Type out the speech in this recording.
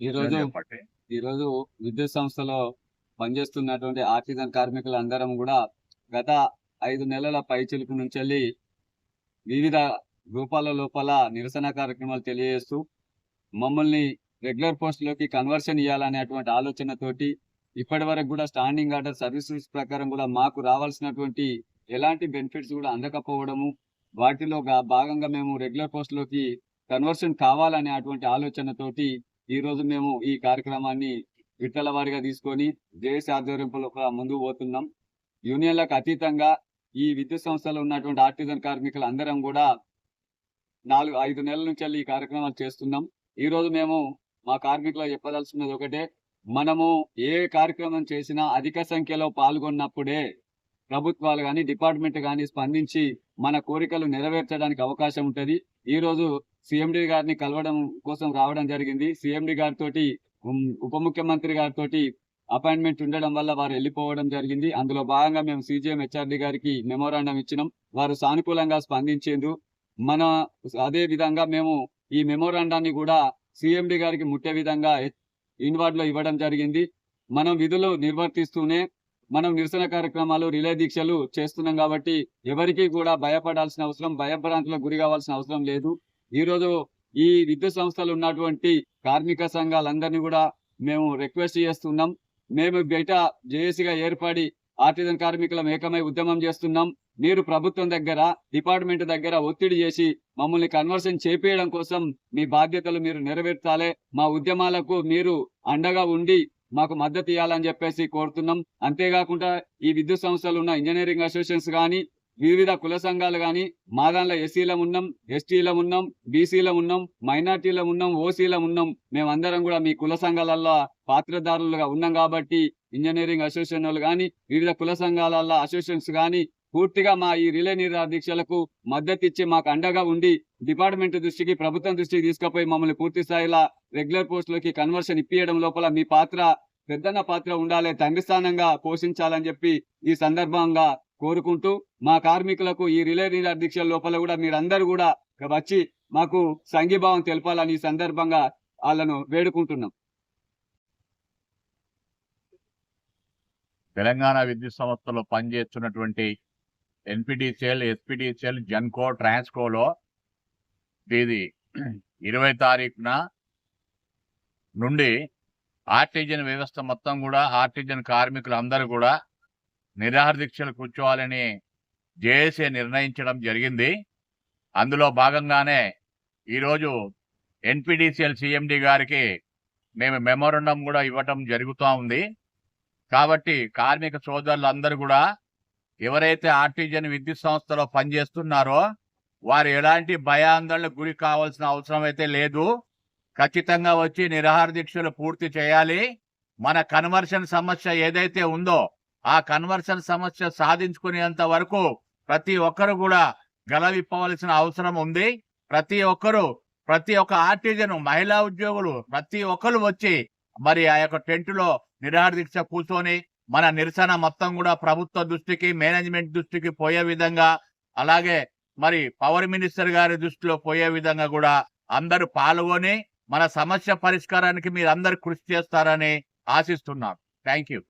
ఈరోజు ఈరోజు విద్యుత్ సంస్థలో పనిచేస్తున్నటువంటి ఆర్టిజన్ కార్మికులు అందరం కూడా గత ఐదు నెలల పైచిలుకు నుంచి వెళ్ళి వివిధ రూపాల లోపల నిరసన కార్యక్రమాలు తెలియజేస్తూ మమ్మల్ని రెగ్యులర్ పోస్టులోకి కన్వర్షన్ ఇవ్వాలనేటువంటి ఆలోచనతోటి ఇప్పటి వరకు కూడా స్టాండింగ్ ఆర్డర్ సర్వీసెస్ ప్రకారం కూడా మాకు రావాల్సినటువంటి ఎలాంటి బెనిఫిట్స్ కూడా అందకపోవడము వాటిలో భాగంగా మేము రెగ్యులర్ పోస్టులోకి కన్వర్షన్ కావాలనే అటువంటి ఆలోచనతోటి ఈ రోజు మేము ఈ కార్యక్రమాన్ని విట్టల వారిగా తీసుకొని దేశ ఆధ్వర్యంలో ముందుకు పోతున్నాం. యూనియన్లకు అతీతంగా ఈ విద్యుత్ సంస్థలో ఉన్నటువంటి ఆర్టిజన్ కార్మికులు అందరం కూడా నాలుగు ఐదు నెలల నుంచి వెళ్ళి ఈ కార్యక్రమాలు చేస్తున్నాం. ఈ రోజు మేము మా కార్మికులకు చెప్పదలుచుకున్నది ఒకటే మనము ఏ కార్యక్రమం చేసినా అధిక సంఖ్యలో పాల్గొన్నప్పుడే ప్రభుత్వాలు కానీ డిపార్ట్మెంట్ కానీ స్పందించి మన కోరికలు నెరవేర్చడానికి అవకాశం ఉంటుంది. ఈ రోజు సిఎండి గారిని కలవడం కోసం రావడం జరిగింది. సిఎండి గారితో ఉప ముఖ్యమంత్రి గారితో అపాయింట్మెంట్ ఉండడం వల్ల వారు వెళ్ళిపోవడం జరిగింది. అందులో భాగంగా మేము సిజిఎం హెచ్ఆర్డి గారికి మెమోరాండం ఇచ్చినాం. వారు సానుకూలంగా స్పందించేందు మన అదే విధంగా మేము ఈ మెమోరాండాన్ని కూడా సిఎండి గారికి ముట్టే విధంగా ఇన్వార్డ్లో ఇవ్వడం జరిగింది. మనం విధులు నిర్వర్తిస్తూనే మనం నిరసన కార్యక్రమాలు రిలే దీక్షలు చేస్తున్నాం కాబట్టి ఎవరికి కూడా భయపడాల్సిన అవసరం భయభ్రాంతులకు గురి కావాల్సిన అవసరం లేదు. ఈరోజు ఈ విద్యుత్ సంస్థలు ఉన్నటువంటి కార్మిక సంఘాలందరినీ కూడా మేము రిక్వెస్ట్ చేస్తున్నాం. మేము బయట జేఏసీగా ఏర్పడి ఆర్టిజన్ కార్మికులం ఏకమై ఉద్యమం చేస్తున్నాం. మీరు ప్రభుత్వం దగ్గర డిపార్ట్మెంట్ దగ్గర ఒత్తిడి చేసి మమ్మల్ని కన్వర్షన్ చేపేయడం కోసం మీ బాధ్యతలు మీరు నెరవేర్చాలి. మా ఉద్యమాలకు మీరు అండగా ఉండి మాకు మద్దతు ఇవ్వాలని చెప్పేసి కోరుతున్నాం. అంతేకాకుండా ఈ విద్యుత్ సంస్థలు ఉన్న ఇంజనీరింగ్ అసోసియేషన్స్ కానీ వివిధ కుల సంఘాలు కానీ మా దాంట్లో ఎస్సీలం ఉన్నాం ఎస్టీలం ఉన్నాం బీసీలం ఉన్నాం మైనార్టీలం ఉన్నాం ఓసీలం ఉన్నాం. మేమందరం కూడా మీ కుల సంఘాలలో పాత్రదారులుగా ఉన్నాం కాబట్టి ఇంజనీరింగ్ అసోసియేషన్ వాళ్ళు కానీ వివిధ కుల సంఘాలలో అసోసియేషన్స్ కానీ పూర్తిగా మా ఈ రిలే నిరాహార దీక్షలకు మద్దతు ఇచ్చి మాకు అండగా ఉండి డిపార్ట్మెంట్ దృష్టికి ప్రభుత్వం దృష్టికి తీసుకుపోయి మమ్మల్ని పూర్తి స్థాయిలో రెగ్యులర్ పోస్టులకి కన్వర్షన్ ఇప్పియడం లోపల మీ పాత్ర పెద్దన్న పాత్ర ఉండాలి తండ్రి స్థానంగా పోషించాలని చెప్పి ఈ సందర్భంగా కోరుకుంటూ మా కార్మికులకు ఈ రిలే నిరాహార దీక్షల లోపల కూడా మీరందరూ కూడా వచ్చి మాకు సంఘీభావం తెలపాలని ఈ సందర్భంగా వాళ్ళను వేడుకుంటున్నాం. తెలంగాణ విద్యుత్ సంస్థలో పనిచేస్తున్నటువంటి ఎన్పిటిసిఎల్ ఎస్పిటిసిఎల్ జన్కో ట్రాన్స్కోలో తేదీ ఇరవై తారీఖున నుండి ఆర్టీజన్ వ్యవస్థ మొత్తం కూడా ఆర్టిజన్ కార్మికులు అందరూ కూడా నిరాహార దీక్షలు కూర్చోవాలని జేఏసీ నిర్ణయించడం జరిగింది. అందులో భాగంగానే ఈరోజు ఎన్పిడిసిఎల్ సిఎండి గారికి మేము మెమోరండం కూడా ఇవ్వటం జరుగుతూ ఉంది. కాబట్టి కార్మిక సోదరులందరూ కూడా ఎవరైతే ఆర్టీజన్ విద్యుత్ సంస్థలో పనిచేస్తున్నారో వారు ఎలాంటి భయాందోళనకు గురి కావాల్సిన అవసరం అయితే లేదు. ఖచ్చితంగా వచ్చి నిరాహార దీక్షలు పూర్తి చేయాలి. మన కన్వర్షన్ సమస్య ఏదైతే ఉందో ఆ కన్వర్షన్ సమస్య సాధించుకునేంత వరకు ప్రతి ఒక్కరు కూడా గలవిప్పవలసిన అవసరం ఉంది. ప్రతి ఒక్కరు ప్రతి ఒక్క ఆర్టిజన్ మహిళా ఉద్యోగులు ప్రతి ఒక్కరు వచ్చి మరి ఆ యొక్క టెంట్లో నిరాహార దీక్ష కూర్చొని మన నిరసన మొత్తం కూడా ప్రభుత్వ దృష్టికి మేనేజ్మెంట్ దృష్టికి పోయే విధంగా అలాగే మరి పవర్ మినిస్టర్ గారి దృష్టిలో పోయే విధంగా కూడా అందరూ పాల్గొని మన సమస్య పరిష్కారానికి మీరు అందరు కృషి చేస్తారని ఆశిస్తున్నాను థ్యాంక్ యూ.